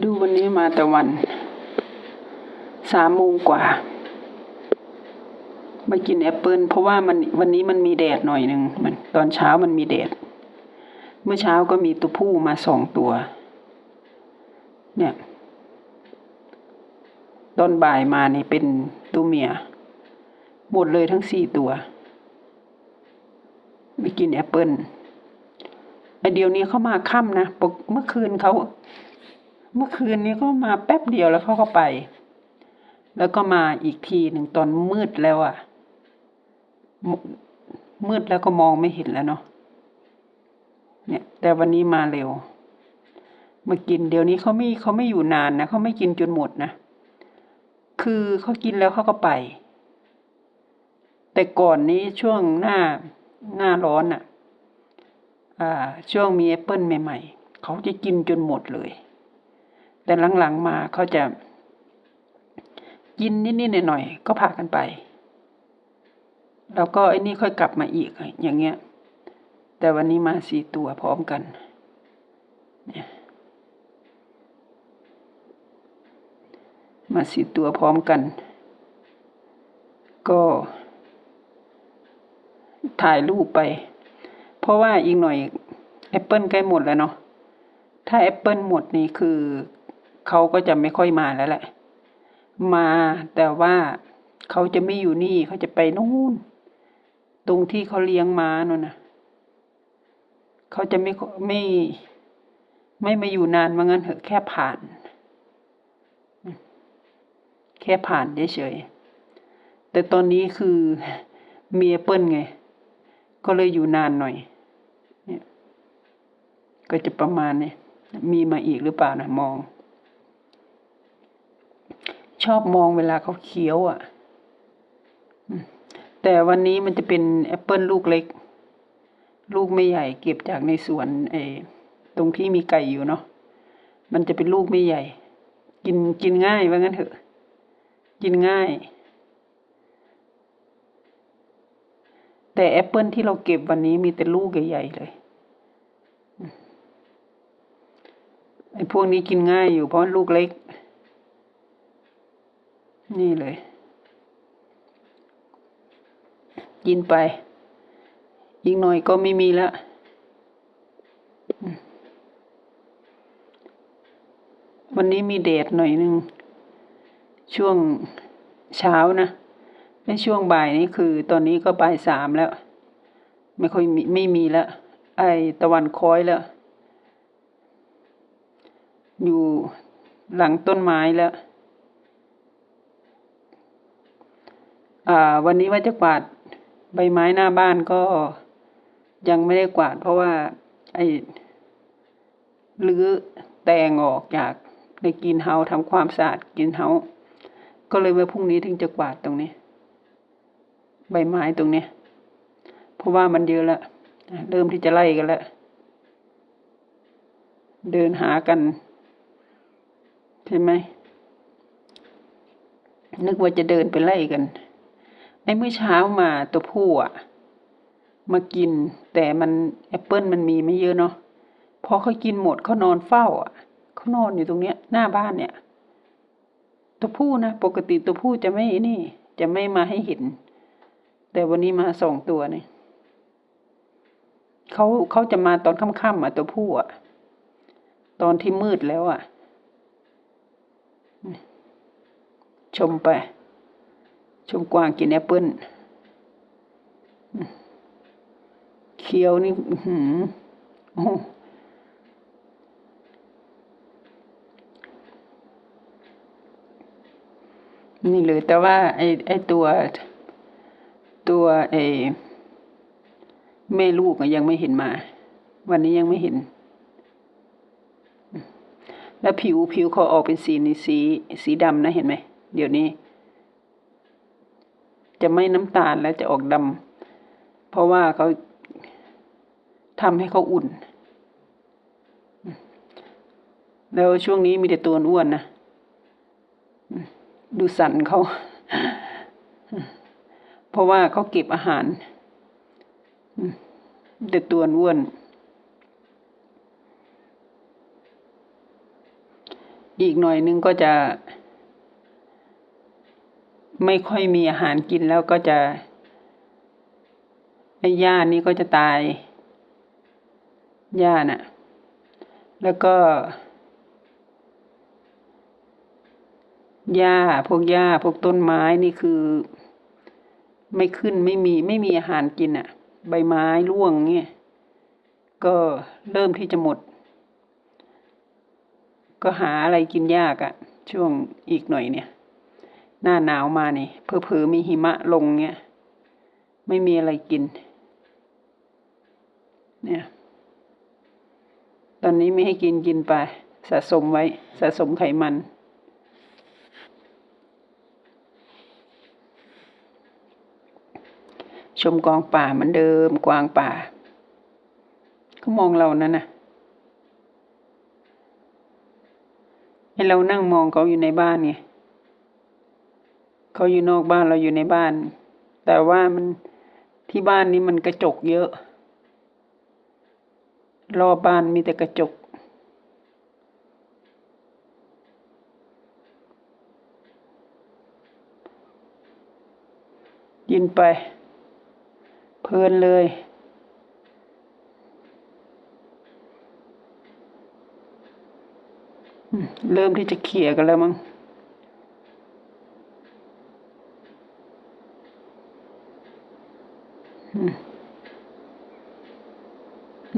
ดูวันนี้มาแต่วัน สามโมงกว่า มากินแอปเปิลเพราะว่ามันวันนี้มันมีแดดหน่อยหนึ่งมันตอนเช้ามันมีแดด เมื่อเช้าก็มีตัวผู้มาสองตัว เนี่ย ตอนบ่ายมานี่เป็นตัวเมีย หมดเลยทั้งสี่ตัว ไปกินแอปเปิลไอเดียวนี้เขามาค่ำนะปกเมื่อคืนเขา เมื่อคืนนี้ก็มาแป๊บเดียวแล้วเขาก็ไป แล้วก็มาอีกทีหนึ่งตอนมืดแล้วอะ่ะ มืดแล้วก็มองไม่เห็นแล้วเนาะเนี่ย แต่วันนี้มาเร็ว มากินเดี๋ยวนี้เขาไม่เขาไม่อยู่นานนะเขาไม่กินจนหมดนะคือเขากินแล้วเขาก็ไป แต่ก่อนนี้ช่วงหน้าหน้าร้อนอะ่ะ อ่า ช่วงมีแอปเปิลใหม่ ๆเขาจะกินจนหมดเลย แต่หลังๆมาเขาจะกินนิดๆหน่อยๆก็พากันไป แล้วก็ไอ้นี่ค่อยกลับมาอีกอย่างเงี้ย แต่วันนี้มาสี่ตัวพร้อมกันเนี่ยมาสี่ตัวพร้อมกัน ก็ ถ่ายรูปไป เพราะว่าอีกหน่อยแอปเปิลใกล้หมดแล้วเนาะถ้าแอปเปิลหมดนี่คือ เขาก็จะไม่ค่อยมาแล้วแหละ มาแต่ว่าเขาจะไม่อยู่นี่เขาจะไปนู่น ตรงที่เขาเลี้ยงม้านู่นนะเขาจะไม่ไม่ไม่มาอยู่นานว่างั้นเถอะแค่ผ่าน แค่ผ่านเฉยๆแต่ตอนนี้คือเมีแอปเปิลไง ก็เลยอยู่นานหน่อย เนี่ย ก็จะประมาณเนี้มีมาอีกหรือเปล่านะมอง ชอบมองเวลาเขาเคี้ยวอะ่ะ แต่วันนี้มันจะเป็นแอปเปิลลูกเล็ก ลูกไม่ใหญ่ เก็บจากในสวนไอ้ตรงที่มีไก่อยู่เนาะ มันจะเป็นลูกไม่ใหญ่ กินกินง่ายว่างั้นเถอะ กินง่าย แต่แอปเปิลที่เราเก็บวันนี้มีแต่ลูกใหญ่ๆเลยไอ้พวกนี้กินง่ายอยู่เพราะลูกเล็ก นี่เลยกินไป อีกหน่อยก็ไม่มีแล้ววันนี้มีแดดหน่อยหนึ่ง ช่วงเช้านะในช่วงบ่ายนี้คือ ตอนนี้ก็บ่ายสามแล้ว ไม่ค่อยมีไม่มีแล้ว ไอตะวันค้อยแล้ว อยู่หลังต้นไม้แล้ว อ่า วันนี้ว่าจะกวาดใบไม้หน้าบ้านก็ยังไม่ได้กวาด เพราะว่า ไอ้ลื้อแตงออกจากในกินเฮาทำความสะอาดกินเฮาก็เลยไว้พรุ่งนี้ถึงจะกวาดตรงนี้ ใบไม้ตรงนี้เพราะว่ามันเยอะแล้วเริ่มที่จะไล่กันแล้วเดินหากันใช่ไหมนึกว่าจะเดินไปไล่กัน ไอ้เมื่อเช้ามาตัวผู้อะ มากิน แต่มันแอปเปิลมันมีไม่เยอะเนาะพอเขากินหมดเขานอนเฝ้าอะเขานอนอยู่ตรงเนี้ย หน้าบ้านเนี่ย ตัวผู้นะปกติตัวผู้จะไม่นี่ จะไม่มาให้เห็น แต่วันนี้มาสองตัวเนี่ยเขาเขาจะมาตอนค่ำๆอะตัวผู้อะ ตอนที่มืดแล้วอะ ชมไป ชมกวางกินแอปเปิ้ลเคี้ยวนี่หืมโอ้นี่เลยแต่ว่าไอ้ไอ้ตัว ตัวไอ้แม่ลูกยังไม่เห็นมา วันนี้ยังไม่เห็น แล้วผิวผิวเขาออกเป็นสีนี่สีสีดำนะเห็นไหม เดี๋ยวนี้ จะไม่น้ำตาลแล้วจะออกดำเพราะว่าเขาทำให้เขาอุ่น แล้วช่วงนี้มีแต่ตัวอ้วนนะดูสันเขา เพราะว่าเขาเก็บอาหารแต่ตัวอ้วน อีกหน่อยนึงก็จะ ไม่ค่อยมีอาหารกินแล้วก็จะไอ้หญ้านี่ก็จะตายหญ้าน่ะ แล้วก็หญ้าพวกหญ้าพวกต้นไม้นี่คือ ไม่ขึ้นไม่มีไม่มีอาหารกินอะ ใบไม้ร่วงเงี้ยก็เริ่มที่จะหมด ก็หาอะไรกินยากอะ่ะ ช่วงอีกหน่อยเนี่ย หน้าหนาวมานี่เพอเพอๆมีหิมะลงเงี้ยไม่มีอะไรกิน เนี่ย ตอนนี้ไม่ให้กินกินไป สะสมไว้ สะสมไขมันชมกองป่าเหมือนเดิมกวางป่าเขามองเรานั่นนะให้เรานั่งมองเขาอยู่ในบ้านไง เขาอยู่นอกบ้านเราอยู่ในบ้าน แต่ว่ามันที่บ้านนี้มันกระจกเยอะ รอบบ้านมีแต่กระจก ยินไป เพลินเลยเริ่มที่จะเขี่ยกันแล้วมั้งอืม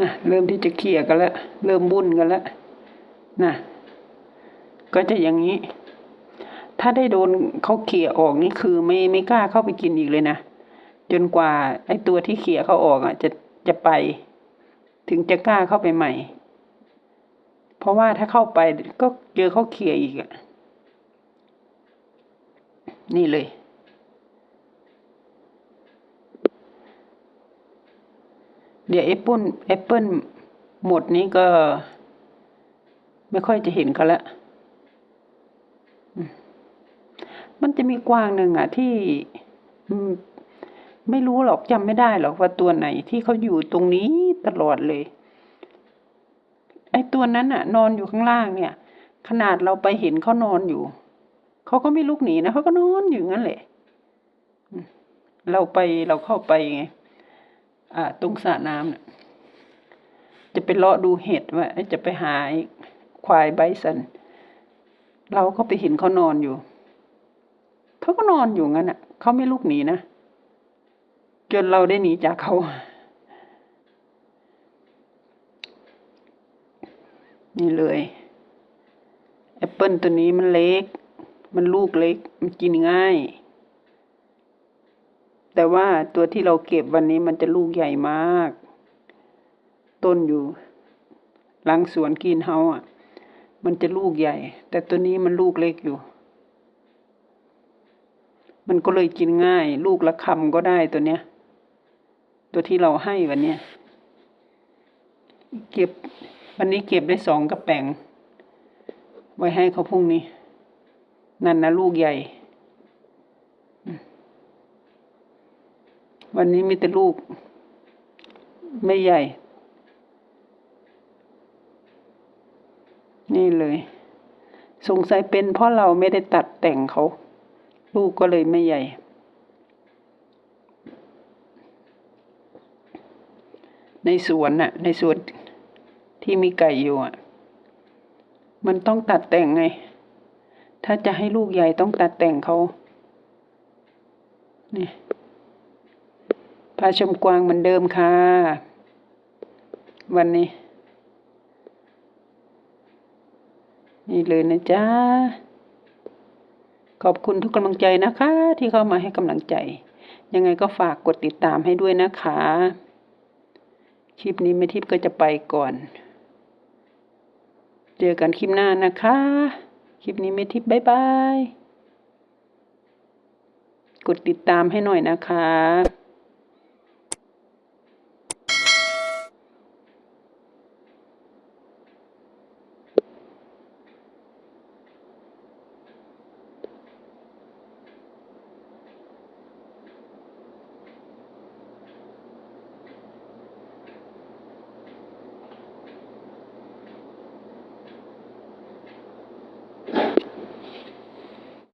นะเริ่มที่จะเขี่ยกันแล้ว เริ่มบุ่นกันแล้วนะก็จะอย่างนี้ ถ้าได้โดนเขาเขี่ยออกนี่คือไม่ไม่กล้าเข้าไปกินอีกเลยนะ จนกว่าไอ้ตัวที่เขี่ยเขาออกอะ จะจะไป ถึงจะกล้าเข้าไปใหม่ เพราะว่าถ้าเข้าไปก็เจอเขาเขี่ยอีกอะ นี่เลย เดี๋ยวแอปเปิลแอปเปิลหมดนี้ก็ ไม่ค่อยจะเห็นเขาละมันจะมีกวางหนึ่งอะ ที่ไม่รู้หรอกจำไม่ได้หรอกว่าตัวไหน ที่เขาอยู่ตรงนี้ตลอดเลย ไอ้ตัวนั้นอะ นอนอยู่ข้างล่างเนี่ย ขนาดเราไปเห็นเขานอนอยู่เขาก็ไม่ลุกหนีนะเขาก็นอนอยู่งั้นแหละเราไปเราเข้าไปไง ตรงสระน้ำเนี่ยจะไปเลาะดูเห็ดว่าจะไปหาควายไบสัน เราก็ไปเห็นเขานอนอยู่ เขาก็นอนอยู่งั้นอะ เขาไม่ลุกหนีนะ จนเราได้หนีจากเขา นี่เลยแอปเปิลตัวนี้มันเล็ก มันลูกเล็ก มันกินง่าย แต่ว่าตัวที่เราเก็บวันนี้มันจะลูกใหญ่มาก ต้นอยู่หลังสวนกินเฮาอะ มันจะลูกใหญ่ แต่ตัวนี้มันลูกเล็กอยู่ มันก็เลยกินง่าย ลูกละคำก็ได้ตัวเนี้ย ตัวที่เราให้วันเนี้ยเก็บวันนี้เก็บได้สองกระแป๋งไว้ให้เขาพรุ่งนี้ นั่นนะลูกใหญ่ วันนี้มีแต่ลูก ไม่ใหญ่ นี่เลย สงสัยเป็นเพราะเราไม่ได้ตัดแต่งเขา ลูกก็เลยไม่ใหญ่ ในสวนน่ะ ในสวนที่มีไก่อยู่อะ มันต้องตัดแต่งไง ถ้าจะให้ลูกใหญ่ต้องตัดแต่งเขานี่าชมกวางเหมือนเดิมค่ะ วันนี้ นี่เลยนะจ๊ะ ขอบคุณทุกกำลังใจนะคะ ที่เข้ามาให้กำลังใจ ยังไงก็ฝากกดติดตามให้ด้วยนะคะ คลิปนี้แม่ทิพย์ก็จะไปก่อน เจอกันคลิปหน้านะคะ คลิปนี้แม่ทิพย์บ๊ายบาย กดติดตามให้หน่อยนะคะ